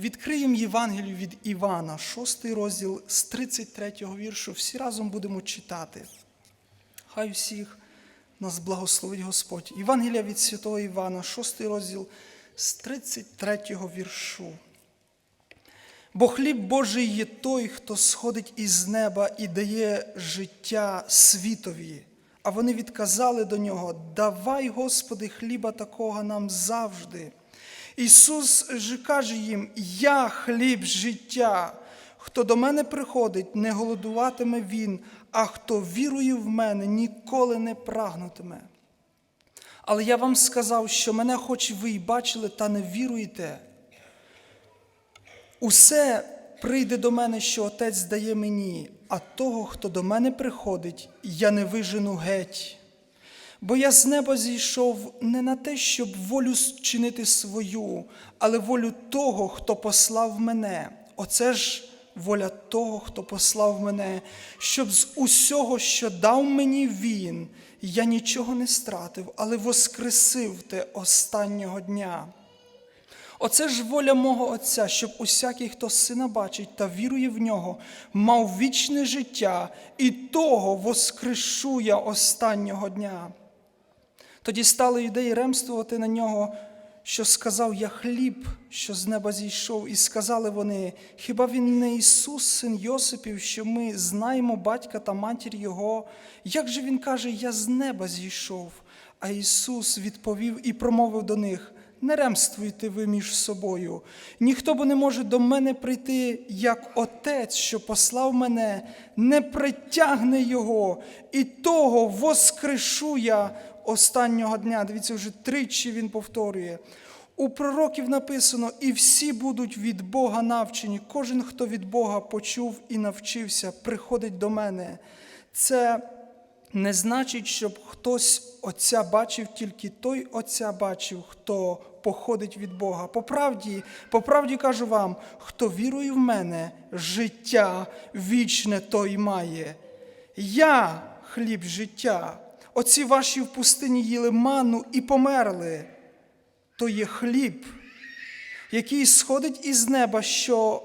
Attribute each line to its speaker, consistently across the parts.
Speaker 1: Відкриємо Євангелію від Івана, 6 розділ з 33 віршу. Всі разом будемо читати. Хай всіх нас благословить Господь. Євангелія від Святого Івана, 6 розділ з 33 віршу. Бо хліб Божий є той, хто сходить із неба і дає життя світові. А вони відказали до нього: Давай, Господи, хліба такого нам завжди. Ісус же каже їм: Я хліб життя. Хто до мене приходить, не голодуватиме він, а хто вірує в мене, ніколи не прагнутиме. Але я вам сказав, що мене хоч ви й бачили, та не віруєте. Усе прийде до мене, що Отець дає мені, а того, хто до мене приходить, я не вижену геть. Бо я з неба зійшов не на те, щоб волю чинити свою, але волю того, хто послав мене. Оце ж воля того, хто послав мене, щоб з усього, що дав мені він, я нічого не стратив, але воскресив те останнього дня. Оце ж воля мого Отця, щоб усякий, хто сина бачить та вірує в нього, мав вічне життя, і того воскрешу я останнього дня. Тоді стали юдеї ремствувати на нього, що сказав я хліб, що з неба зійшов, і сказали вони: хіба він не Ісус, син Йосипів, що ми знаємо батька та матір Його? Як же він каже, я з неба зійшов? А Ісус відповів і промовив до них: не ремствуйте ви між собою. Ніхто бо не може до мене прийти, як Отець, що послав мене, не притягне Його, і того воскрешу я останнього дня. Дивіться, вже тричі він повторює. У пророків написано: і всі будуть від Бога навчені. Кожен, хто від Бога почув і навчився, приходить до мене. Це не значить, щоб хтось Отця бачив, тільки той Отця бачив, хто походить від Бога. По правді, по правді кажу вам, хто вірує в мене, життя вічне той має. Я хліб життя. Оці ваші в пустині їли манну і померли. То є хліб, який сходить із неба, що,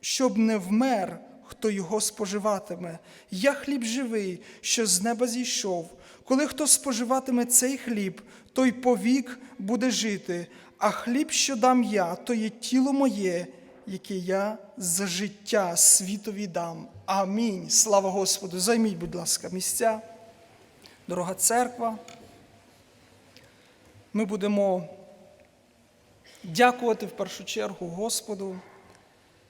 Speaker 1: щоб не вмер, хто його споживатиме. Я хліб живий, що з неба зійшов. Коли хто споживатиме цей хліб, той повік буде жити, а хліб, що дам я, то є тіло моє, яке я за життя світові дам. Амінь. Слава Господу. Займіть, будь ласка, місця. Дорога церква. Ми будемо дякувати в першу чергу Господу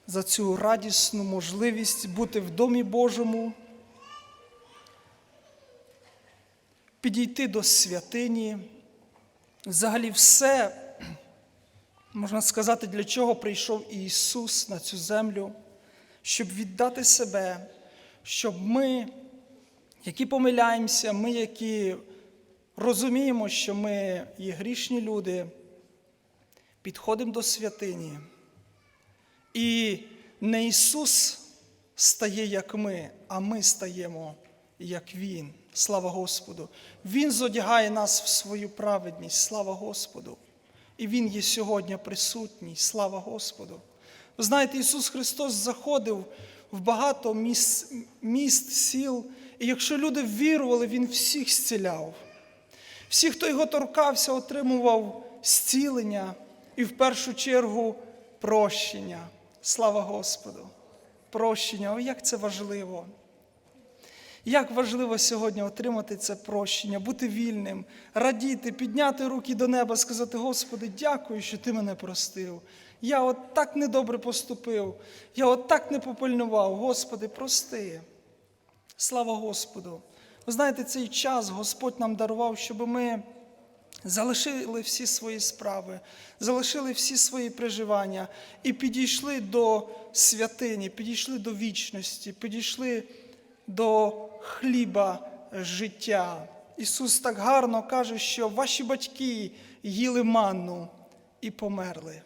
Speaker 1: за цю радісну можливість бути в Домі Божому, підійти до святині. Взагалі, все, можна сказати, для чого прийшов Ісус на цю землю, щоб віддати себе, щоб ми, які помиляємося, ми, які розуміємо, що ми є грішні люди, підходимо до святині. І не Ісус стає, як ми, а ми стаємо, як Він. Слава Господу. Він зодягає нас в свою праведність, слава Господу. І Він є сьогодні присутній, слава Господу. Ви знаєте, Ісус Христос заходив в багато міст, міст сіл, і якщо люди вірували, Він всіх зціляв. Всі, хто його торкався, отримував зцілення і в першу чергу прощення. Слава Господу! Прощення, о, як це важливо! Як важливо сьогодні отримати це прощення, бути вільним, радіти, підняти руки до неба, сказати: Господи, дякую, що Ти мене простив. Я от так недобре поступив, я от так не попильнував. Господи, прости. Слава Господу! Ви знаєте, цей час Господь нам дарував, щоб ми залишили всі свої справи, залишили всі свої переживання і підійшли до святині, підійшли до вічності, підійшли до хліба життя. Ісус так гарно каже, що ваші батьки їли манну і померли.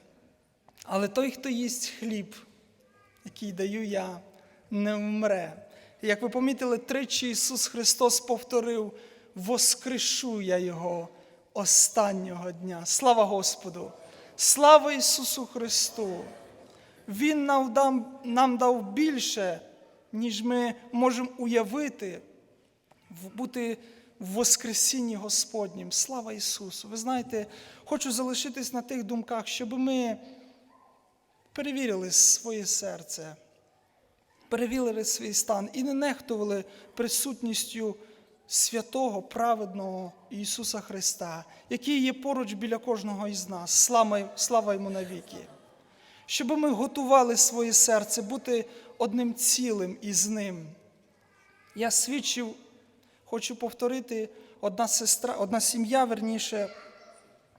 Speaker 1: Але той, хто їсть хліб, який даю я, не вмре. Як ви помітили, тричі Ісус Христос повторив: воскрешу я Його останнього дня. Слава Господу! Слава Ісусу Христу! Він нам дав, нам дав більше, ніж ми можемо уявити, бути в Воскресінні Господнім. Слава Ісусу! Ви знаєте, хочу залишитись на тих думках, щоб ми перевірили своє серце, перевірили свій стан і не нехтували присутністю святого, праведного Ісуса Христа, який є поруч біля кожного із нас. Слава, слава йому навіки. Щоб ми готували своє серце бути одним цілим із ним. Я свідчив, хочу повторити, одна сестра, одна сім'я, верніше,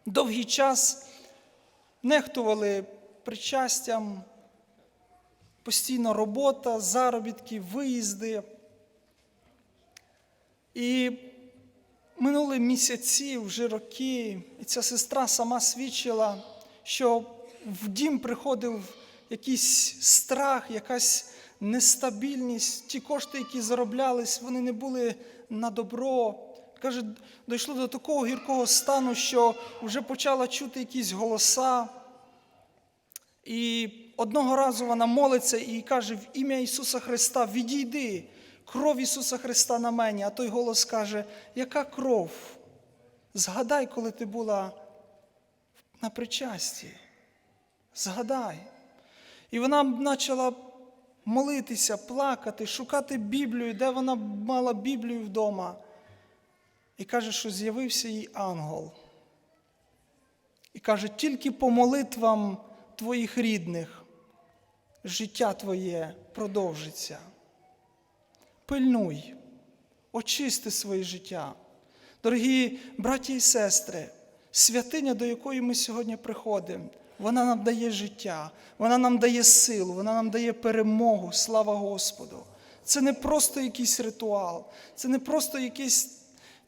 Speaker 1: довгий час нехтували причастям, постійно робота, заробітки, виїзди. І минули місяці, вже роки, і ця сестра сама свідчила, що в дім приходив якийсь страх, якась нестабільність. Ті кошти, які зароблялись, вони не були на добро. Каже, дійшло до такого гіркого стану, що вже почала чути якісь голоса. І одного разу вона молиться і каже: в ім'я Ісуса Христа, відійди, кров Ісуса Христа на мені. А той голос каже, яка кров? Згадай, коли ти була на причасті. Згадай. І вона почала молитися, плакати, шукати Біблію, де вона мала Біблію вдома. І каже, що з'явився їй ангел. І каже, тільки по молитвам твоїх рідних життя твоє продовжиться. Пильнуй, очисти своє життя. Дорогі браті і сестри, святиня, до якої ми сьогодні приходимо, вона нам дає життя, вона нам дає силу, вона нам дає перемогу, слава Господу. Це не просто якийсь ритуал, це не просто якийсь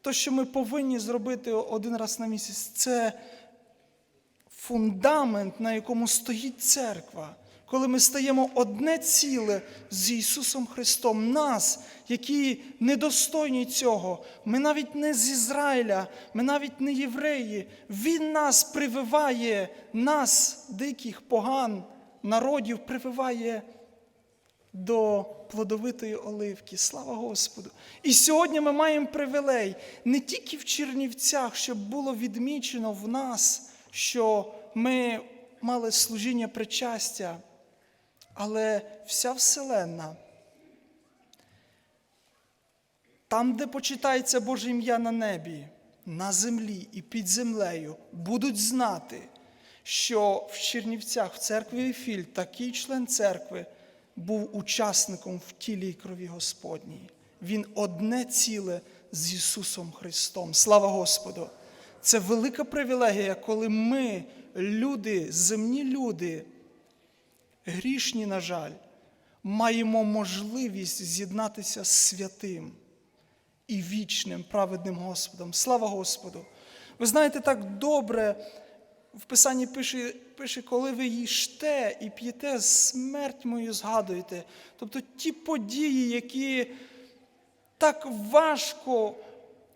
Speaker 1: то, що ми повинні зробити один раз на місяць. Це фундамент, на якому стоїть церква. Коли ми стаємо одне ціле з Ісусом Христом, нас, які недостойні цього, ми навіть не з Ізраїля, ми навіть не євреї. Він нас прививає, нас, диких поган, народів, прививає до плодовитої оливки. Слава Господу! І сьогодні ми маємо привілей не тільки в Чернівцях, щоб було відмічено в нас, що ми мали служіння причастя, але вся Вселенна, там, де почитається Боже ім'я на небі, на землі і під землею, будуть знати, що в Чернівцях, в церкві Віфіль, такий член церкви був учасником в тілі і крові Господній. Він одне ціле з Ісусом Христом. Слава Господу! Це велика привілегія, коли ми, люди, земні люди, грішні, на жаль, маємо можливість з'єднатися з святим і вічним праведним Господом. Слава Господу! Ви знаєте, так добре в Писанні пише, пише, коли ви їжте і п'єте, смерть мою згадуєте. Тобто ті події, які так важко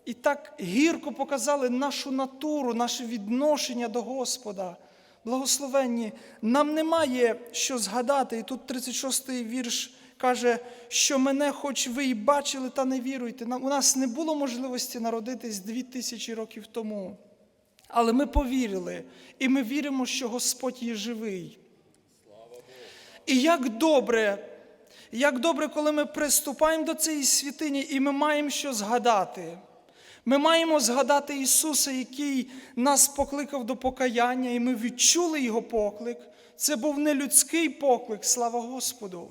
Speaker 1: і так гірко показали нашу натуру, наше відношення до Господа. Благословенні, нам немає що згадати. І тут 36-й вірш каже, що мене, хоч ви і бачили, та не віруйте. У нас не було можливості народитись дві тисячі років тому. Але ми повірили, і ми віримо, що Господь є живий. І як добре, як добре, коли ми приступаємо до цієї святині, і ми маємо що згадати. Ми маємо згадати Ісуса, який нас покликав до покаяння, і ми відчули Його поклик. Це був не людський поклик, слава Господу.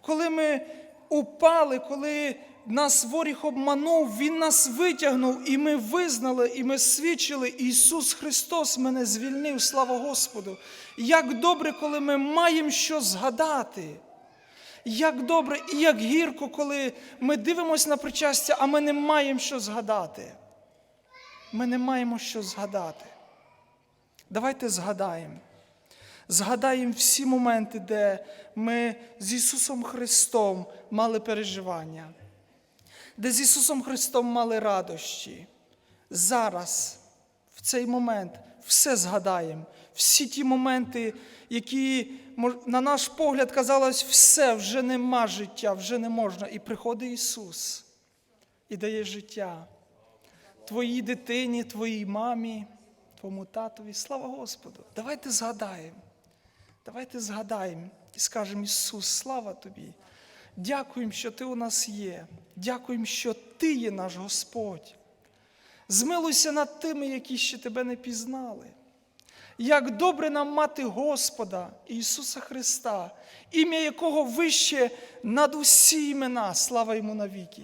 Speaker 1: Коли ми упали, коли нас воріг обманув, Він нас витягнув, і ми визнали, і ми свідчили, Ісус Христос мене звільнив, слава Господу. Як добре, коли ми маємо що згадати. Як добре і як гірко, коли ми дивимося на причастя, а ми не маємо що згадати. Ми не маємо що згадати. Давайте згадаємо. Згадаємо всі моменти, де ми з Ісусом Христом мали переживання, де з Ісусом Христом мали радощі. Зараз, в цей момент, все згадаємо. Всі ті моменти, які, на наш погляд, казалось, все, вже нема життя, вже не можна. І приходить Ісус і дає життя твоїй дитині, твоїй мамі, твоєму татові. Слава Господу! Давайте згадаємо. Давайте згадаємо і скажемо, Ісус, слава Тобі. Дякуємо, що Ти у нас є. Дякуємо, що Ти є наш Господь. Змилуйся над тими, які ще тебе не пізнали. Як добре нам мати Господа Ісуса Христа, ім'я якого вище над усі імена, слава йому навіки.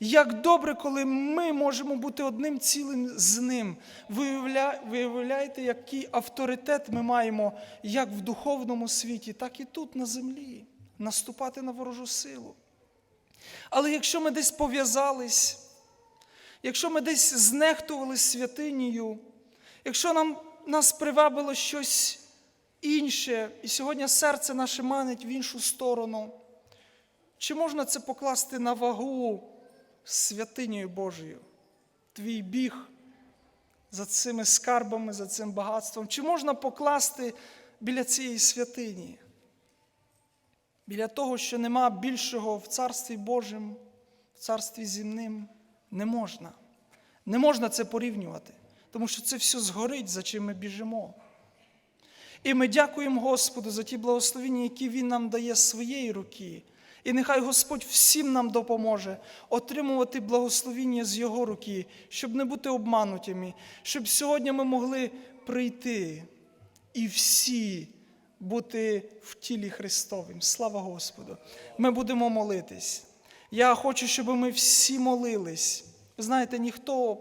Speaker 1: Як добре, коли ми можемо бути одним цілим з Ним. Виявля... Виявляєте, який авторитет ми маємо як в духовному світі, так і тут, на землі, наступати на ворожу силу. Але якщо ми десь пов'язались, якщо ми десь знехтували святинію, якщо нам, нас привабило щось інше, і сьогодні серце наше манить в іншу сторону, чи можна це покласти на вагу святинею Божою? Твій біг за цими скарбами, за цим багатством? Чи можна покласти біля цієї святині? Біля того, що нема більшого в Царстві Божому, в Царстві земним, не можна. Не можна це порівнювати, тому що це все згорить, за чим ми біжимо. І ми дякуємо Господу за ті благословення, які Він нам дає з своєї руки. І нехай Господь всім нам допоможе отримувати благословіння з Його руки, щоб не бути обманутими, щоб сьогодні ми могли прийти і всі бути в тілі Христовим. Слава Господу! Ми будемо молитись. Я хочу, щоб ми всі молились. Ви знаєте, ніхто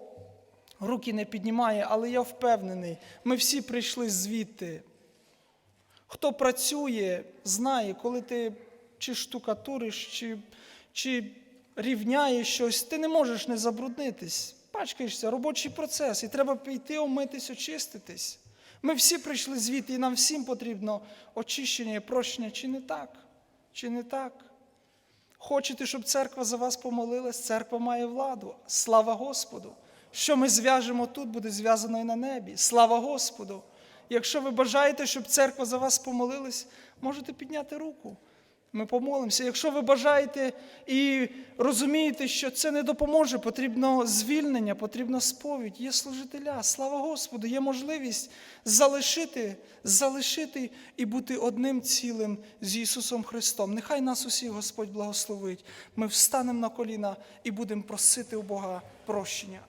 Speaker 1: руки не піднімає, але я впевнений, ми всі прийшли звідти. Хто працює, знає, коли ти чи штукатуриш, чи, чи рівняєш щось, ти не можеш не забруднитись. Пачкаєшся, робочий процес, і треба піти, омитись, очиститись. Ми всі прийшли звідти, і нам всім потрібно очищення і прощення. Чи не так? Чи не так? Хочете, щоб церква за вас помолилась? Церква має владу. Слава Господу! Що ми зв'яжемо тут, буде зв'язано і на небі. Слава Господу! Якщо ви бажаєте, щоб церква за вас помолилась, можете підняти руку. Ми помолимося. Якщо ви бажаєте і розумієте, що це не допоможе, потрібно звільнення, потрібна сповідь, є служителя. Слава Господу, є можливість залишити, залишити і бути одним цілим з Ісусом Христом. Нехай нас усіх Господь благословить. Ми встанемо на коліна і будемо просити у Бога прощення.